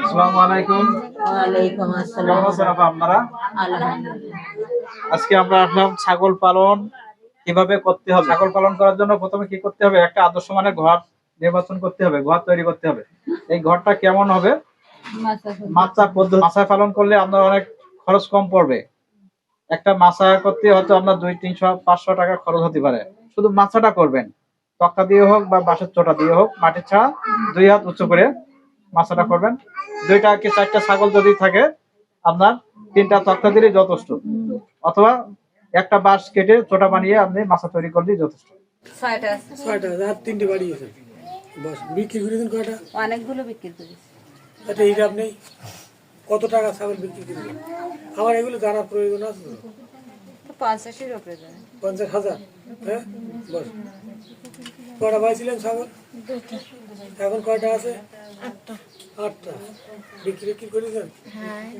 আসসালামু আলাইকুম। ওয়ালাইকুম কেমন আসসালাম আছেন আপা আপনারা? আলহামদুলিল্লাহ। আজকে আমরা আসলাম ছাগল পালন। কীভাবে করতে হবে? ছাগল পালন করার জন্য প্রথমে কি করতে হবে? একটা আদর্শ মানের ঘর নির্বাচন করতে হবে ঘর তৈরি করতে হবে। এই ঘরটা কেমন হবে? মাছা পদ্ধতি মাছায় পালন করলে আপনার অনেক খরচ কম পড়বে। একটা মাছা করতে হয়তো আপনার দুই তিনশো পাঁচশো টাকা খরচ হতে পারে। শুধু মাছাটা করবেন। তক্তা দিয়ে হোক বা বাঁশের চোটা দিয়ে হোক মাটির ছাড়া দুই হাত উঁচু করে মাছাটা করবেন। দুইটা কি চারটা ছাগল যদি থাকে আপনার তিনটা তক্তা দিলে যথেষ্ট। অথবা একটা বাঁশ কেটে চোটা বানিয়ে আপনি মাছা তৈরি করলেই যথেষ্ট। ছয়টা রাত তিনটে বাড়ি বিক্রি করেছেন কয়টা? অনেকগুলো বিক্রি করেছি। হিসাব নেই কত টাকা ছাগল বিক্রি আমার এগুলো জানার প্রয়োজন আছে পঞ্চাশের উপরে পঞ্চাশ হাজার হ্যাঁ? বস কটা পাইছিলেন ছাগল? এখন কয়টা আছে? আটটা। বিক্রি বিক্রি করেছেন?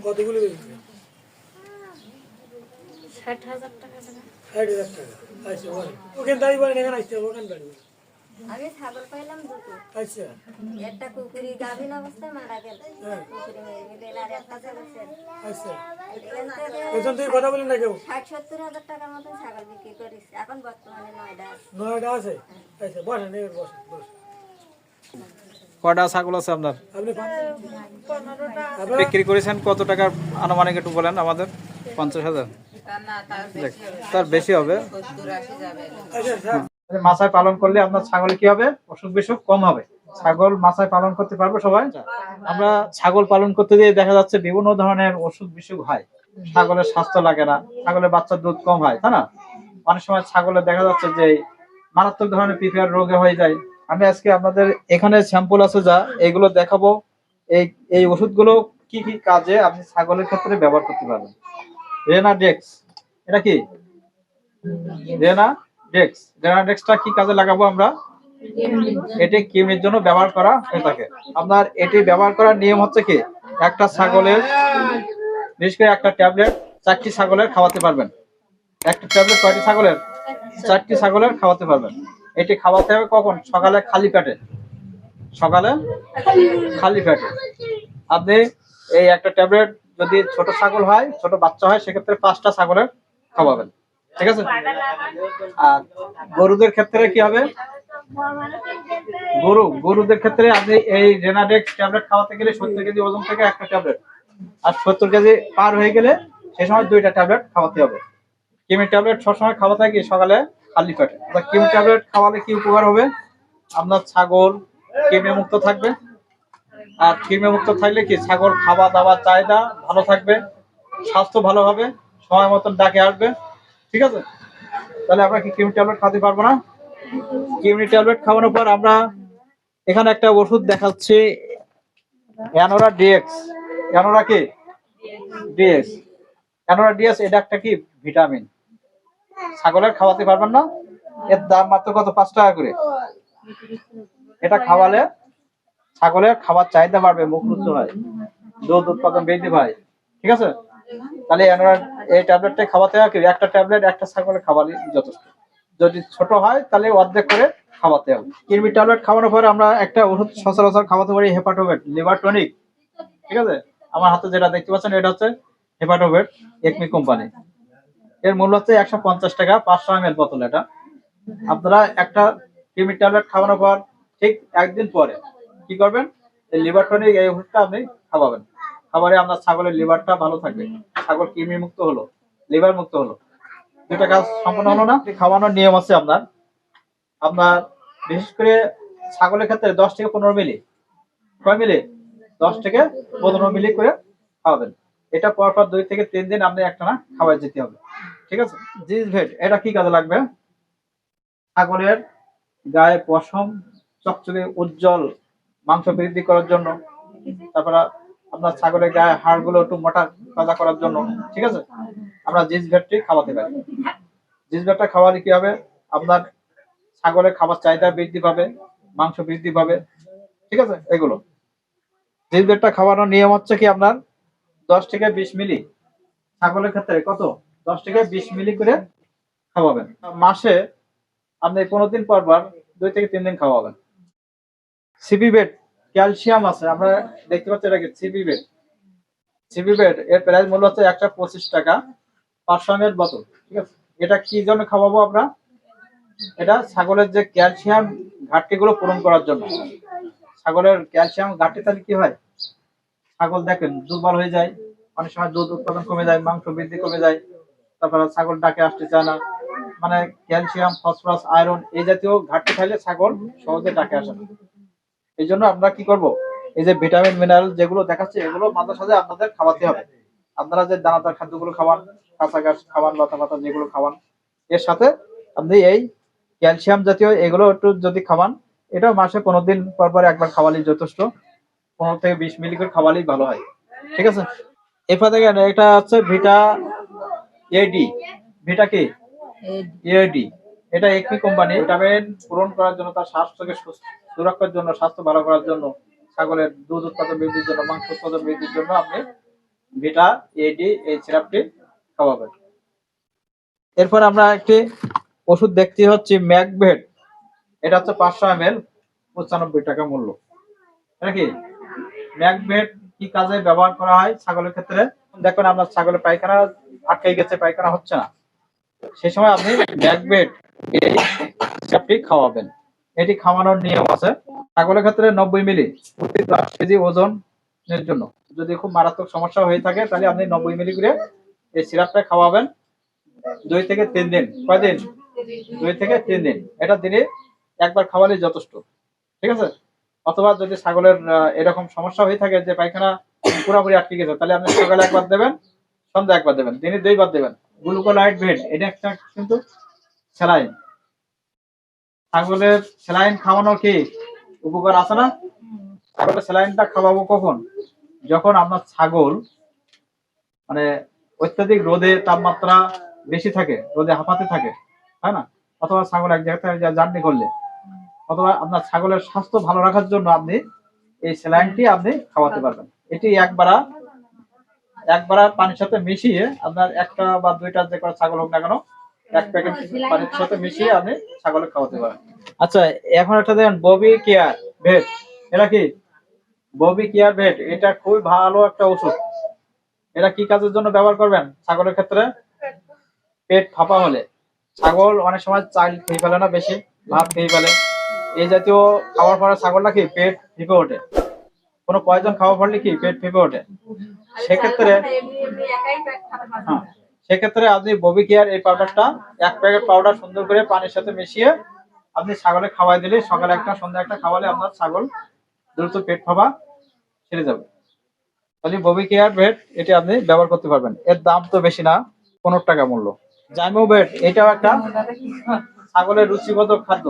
কতগুলো বেচেছেন? ষাট হাজার টাকা ষাট হাজার টাকা। আচ্ছা ওখানে দাঁড়িয়ে বলেন এখানে আসতে হবে ওখানে দাঁড়িয়ে আমি ছাগল পাইলাম দুটো। আচ্ছা। একটা কুকুরি গাভীন অবস্থায় মারা গেল। হ্যাঁ। কুকুরি মেরে গেলে আর একটা ছাগল আচ্ছা। এখান থেকে কথা বলেন না কেউ? ষাট সত্তর হাজার টাকার মতন ছাগল বিক্রি করিস এখন বর্তমানে নয়টা আছে। নয়টা আছে? আচ্ছা বসেন এবার বসেন বসেন। কয়টা ছাগল আছে আপনার? বিক্রি করেছেন কত টাকার আনুমানিক একটু বলেন আমাদের? পঞ্চাশ হাজার। দেখ, তার বেশি হবে। আচ্ছা স্যার। মাছায় পালন করলে আপনার ছাগল কি হবে? অসুখ বিসুখ কম হবে। ছাগল মাছায় পালন করতে পারব সবাই? আমরা ছাগল পালন করতে গিয়ে দেখা যাচ্ছে বিভিন্ন ধরনের অসুখ বিসুখ হয়। ছাগলের স্বাস্থ্য লাগে না ছাগলের বাচ্চার দুধ কম হয় তাই না? অনেক সময় ছাগলের দেখা যাচ্ছে যে মারাত্মক ধরনের পিপিআর রোগে হয়ে যায়। আমি আজকে আপনাদের এখানে স্যাম্পল আছে যা, এগুলো দেখাবো। এই এই ওষুধগুলো কি কি কাজে আপনি ছাগলের ক্ষেত্রে ব্যবহার করতে পারবেন? রেনা ডেক্স এটা কি? রেনা ডেক্স রেনা ডেক্সটা কি কাজে লাগাবো আমরা? এটি কিডনির জন্য ব্যবহার করা হয়ে থাকে। আপনার এটি ব্যবহার করার নিয়ম হচ্ছে কি? একটা ছাগলের, বিশেষ করে একটা ট্যাবলেট, চারটি ছাগলের খাওয়াতে পারবেন। একটা ট্যাবলেট কয়টি ছাগলের? চারটি ছাগলের খাওয়াতে পারবেন। এটি খাওয়াতে হবে কখন? সকালে খালি পেটে। সকালে খালি পেটে। আপনি এই একটা ট্যাবলেট যদি ছোট ছাগল হয়, ছোট বাচ্চা হয়, সেক্ষেত্রে পাঁচটা ছাগলের খাওয়াবেন। ঠিক আছে? আর গরুদের ক্ষেত্রে কি হবে? গরু, গরুদের ক্ষেত্রে আপনি এই রেনাডেক্স ট্যাবলেট খাওয়াতে গেলে সত্তর কেজি ওজন থেকে একটা ট্যাবলেট। আর সত্তর কেজি পার হয়ে গেলে সে সময় দুইটা ট্যাবলেট খাওয়াতে হবে। কিমি ট্যাবলেট সবসময় খাওয়াতে থাকি সকালে খালি পেটে। অর্থাৎ ট্যাবলেট খাওয়ালে কি উপকার হবে? আপনার ছাগল কিমি মুক্ত থাকবে। আর কিমি মুক্ত থাকলে কি? ছাগল খাওয়া দাওয়ার চাহিদা ভালো থাকবে, স্বাস্থ্য ভালো হবে, সময় মতন ডাকে আসবে। ঠিক আছে? তাহলে আমরা কি কিমি ট্যাবলেট খাওয়াতে পারব না? কিডনি ট্যাবলেট খাওয়ানোর পর আমরা এখানে একটা ওষুধ দেখাচ্ছি। অ্যানোরা ডিএক্স অ্যানোরা কি? ডিএক্স অ্যানোরা ডিএক্স এটা একটা কি? ভিটামিন। ছাগলের খাওয়াতে পারবেন না। এর দাম মাত্র কত? পাঁচ টাকা করে। এটা খাওয়ালে ছাগলের খাবার চাহিদা বাড়বে, মুখ রুচু হয়, দুধ উৎপাদন বৃদ্ধি পায়। ঠিক আছে? তাহলে এই ট্যাবলেটটা খাওয়াতে কি? একটা ট্যাবলেট, একটা ছাগলের খাওয়ালে যথেষ্ট। যদি ছোট হয়, তাহলে অর্ধেক করে খাওয়াতে হবে। কিরমি ট্যাবলেট খাওয়ানোর পরে আমরা একটা ওষুধ সচরাচর খাওয়াতে পারি, হেপাটোভেট, লিভার টনিক। ঠিক আছে? আমার হাতে যেটা দেখতে পাচ্ছেন, এটা হচ্ছে হেপাটোভেট একমি কোম্পানি। এর মূল্য হচ্ছে একশো পঞ্চাশ টাকা, পাঁচশো এম এল বোতল এটা। আপনারা একটা কিরমি ট্যাবলেট খাওয়ানোর পর ঠিক একদিন পরে কি করবেন? এই লিভার টনিক, এই ওষুধটা আপনি খাওয়াবেন। খাবারে আপনার ছাগলের লিভারটা ভালো থাকবে। ছাগল কৃমি মুক্ত হলো, লিভার মুক্ত হলো। দুটা কাজ সম্পন্ন হলো না, খাওয়ানোর নিয়ম আছে আপনার। আপনার বিশেষ করে ছাগলের ক্ষেত্রে দশ থেকে পনেরো মিলি কয় মিলি, দশ থেকে পনেরো মিলি করে খাওয়াবেন। এটা পর পর দুই থেকে তিন দিন আপনি একটা না খাওয়াই যেতে হবে। ঠিক আছে? জিজ ভেট, এটা কি কাজে লাগবে? ছাগলের গায়ে পশম, চকচকে, উজ্জ্বল, মাংস বৃদ্ধি করার জন্য, তারপরে আপনার ছাগলের গায়ে হাড়গুলো একটু মোটা, তাজা করার জন্য, ঠিক আছে? আমরা জিজ ভেটটি খাওয়াতে পারি। জিজ ভেটটা খাওয়ালে কি হবে? আপনার ছাগলের খাবার চাহিদা বৃদ্ধি পাবে, মাংস বৃদ্ধি পাবে, ঠিক আছে? এগুলো। জিজ ভেটটা খাওয়ানোর নিয়ম হচ্ছে কি আপনার? দশ থেকে বিশ মিলি ছাগলের ক্ষেত্রে কত? দশ থেকে বিশ মিলি করে খাওয়াবেন। মাসে আপনি পনেরো দিন পর পর দুই থেকে তিন দিন খাওয়াবেন। সিপি বেড, ক্যালসিয়াম আছে, আমরা দেখতে পাচ্ছি এটাকে সিপি বেড। সিপি বেড, এর প্রাইস মূল্য হচ্ছে একটা পঁচিশ টাকা পাঁচশো এম বোতল, ঠিক আছে? এটা কি জন্য খাওয়াবো আমরা? এটা ছাগলের যে ক্যালসিয়াম ঘাটতিগুলো পূরণ করার জন্য। ছাগলের ক্যালসিয়াম ঘাটতি তাহলে কি হয়? ছাগল দেখেন, দুর্বল হয়ে যায়। অনেক সময় দুধ উৎপাদন কমে যায়, মাংস বৃদ্ধি কমে যায়। তারপরে ছাগল ডাকে আসতে চায় না। মানে ক্যালসিয়াম, ফসফরাস, আয়রন এই জাতীয় ঘাটতি থাকলে ছাগল সহজে ডাকে আসে না। এই জন্য আমরা কি করব? এই যে ভিটামিন, মিনারেল যেগুলো দেখাচ্ছে, এগুলো মাঝে সাথে আপনাদের খাওয়াতে হবে। আপনারা যে দানাদার খাদ্যগুলো খাওয়ান, কাঁচা গাছ খাওয়ান, লতা পাতা যেগুলো খাওয়ান, এর সাথে আপনি এই ক্যালসিয়াম জাতীয় এগুলো একটু যদি খাওয়ান এটা মাসে পনেরো দিন পর পর একবার খাওয়ালেই যথেষ্ট। পনেরো থেকে বিশ মিলি করে খাওয়ালেই ভালো হয়। ঠিক আছে? এরপর দেখেন এটা হচ্ছে ভিটা এডি ভিটা কি? এডি এটা একই কোম্পানি ভিটামিন পূরণ করার জন্য তার স্বাস্থ্যকে সুস্থ- সুরক্ষার জন্য স্বাস্থ্য ভালো করার জন্য ছাগলের দুধ উৎপাদন বৃদ্ধির জন্য মাংস উৎপাদন বৃদ্ধির জন্য আপনি ভিটা এডি এই সিরাপটি খাওয়াবেন। এরপর আমরা একটি ওষুধ দেখতে হচ্ছে ম্যাকভেট। এটা হচ্ছে পাঁচশো এম এল পঁচানব্বই টাকা মূল্য। এটা কি ম্যাকভেট কি কাজে ব্যবহার করা হয় ছাগলের ক্ষেত্রে? দেখুন, আপনার ছাগলের পায়খানা আটকে গেছে, পায়খানা হচ্ছে না। সেই সময় আপনি ম্যাকভেট এই খাওয়াবেন। এটি খাওয়ানোর নিয়ম আছে। ছাগলের ক্ষেত্রে নব্বই মিলি প্রতি দশ কেজি ওজনের জন্য। যদি খুব মারাত্মক সমস্যা হয়ে থাকে, তাহলে আপনি নব্বই মিলি করে এই সিরাপটা খাওয়াবেন দুই থেকে তিন দিন। কয়দিন? দুই থেকে তিন দিন। এটা দিনে একবার খাওয়ালেই যথেষ্ট। ঠিক আছে? অথবা যদি ছাগলের এরকম সমস্যা হয়ে থাকে যে পায়খানা পুরোপুরি আটকে গেছে, তাহলে আপনি সকালে একবার দেবেন সন্ধ্যা একবার দেবেন, দিনে দুইবার দেবেন। গ্লুকোলাইট ভেট, এটা একটা কিন্তু স্যালাইন। ছাগলের স্যালাইন খাওয়ানোর কি? উপকার আছে না? ছাগলের স্যালাইনটা খাওয়াবো কখন? যখন আপনার ছাগল মানে অত্যাধিক রোদে তাপমাত্রা বেশি থাকে, রোদে হাঁপাতে থাকে তাই না? অথবা ছাগল এক জায়গায় জার্নি করলে। অথবা আপনার ছাগলের স্বাস্থ্য ভালো রাখার জন্য আপনি এই স্যালাইনটি আপনি খাওয়াতে পারবেন। এটি একবারা একবারা পানির সাথে মিশিয়ে আপনার একটা বা দুইটা যে কোনো ছাগল হোক না কেন, এক প্যাকেট পানির সাথে মিশিয়ে আপনি ছাগলে খাওয়াতে পারেন। আচ্ছা এখন একটা দেখেন, ববি কেয়ার ভেট। এটা কি? ববি কেয়ার ভেট, এটা খুবই ভালো একটা ওষুধ। এটা কি কাজের জন্য ব্যবহার করবেন ছাগলের ক্ষেত্রে? পেট ফাঁপা হলে। ছাগল অনেক সময় চাল খেয়ে ফেলে না বেশি, ভাত খেয়ে ফেলে। এই জাতীয় খাবার পরে ছাগলটা কি পেট ফেঁপে ওঠে? কোনো পয়জন খাওয়া পড়লে কি পেট ফেঁপে ওঠে? সেক্ষেত্রে হ্যাঁ সেক্ষেত্রে আপনি ববি কেয়ার এই পাউডারটা এক প্যাকেট পাউডার সুন্দর করে পানির সাথে মিশিয়ে আপনি ছাগলে খাওয়াই দিলে সকালে একটা সন্ধ্যা একটা খাওয়ালে আপনার ছাগল দ্রুত পেট ফাঁপা ছেড়ে যাবে। তাহলে ববি কেয়ার বেড এটি আপনি ব্যবহার করতে পারবেন। এর দাম তো বেশি না পনেরো টাকা মূল্য। জাইমো বেড এটাও একটা ছাগলের রুচিবোধক খাদ্য।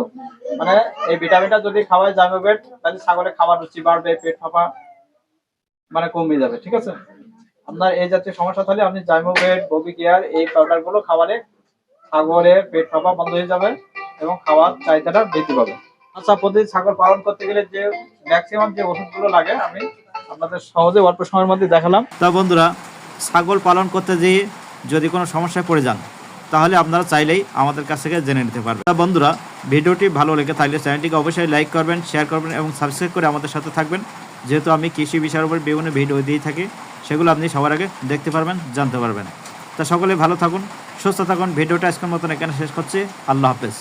মানে এই ভিটামিনটা যদি খাওয়ায় বেড তাহলে ছাগলের খাবার রুচি বাড়বে, পেট ফাঁপা মানে কমে যাবে, ঠিক আছে? আপনার এই জাতীয় সমস্যা থাকলে আপনি জাইমো বেড ববি কেয়ার এই পাউডারগুলো খাওয়ালে ছাগলের পেট ফাঁপা বন্ধ হয়ে যাবে এবং খাওয়ার চাহিদাটা বৃদ্ধি পাবে। আচ্ছা প্রতিদিন ছাগল পালন করতে গেলে যে ম্যাক্সিমাম যে ওষুধগুলো লাগে, আমি আপনাদের সহজে অল্প সময়ের মধ্যে দেখালাম। তা বন্ধুরা, ছাগল পালন করতে যেয়ে যদি কোনো সমস্যায় পড়ে যান তাহলে আপনারা চাইলেই আমাদের কাছ থেকে জেনে নিতে পারবেন। বন্ধুরা, ভিডিওটি ভালো লেগে থাকলে চ্যানেলটিকে অবশ্যই লাইক করবেন, শেয়ার করবেন এবং সাবস্ক্রাইব করে আমাদের সাথে থাকবেন। যেহেতু আমি কৃষি বিষয়ের উপর বিভিন্ন ভিডিও দিয়ে থাকি, সেগুলো আপনি সবার আগে দেখতে পারবেন, জানতে পারবেন। তা সকলে ভালো থাকুন, সুস্থ থাকুন। ভিডিওটা আজকের মতন এখানে শেষ করছি। আল্লাহ হাফেজ।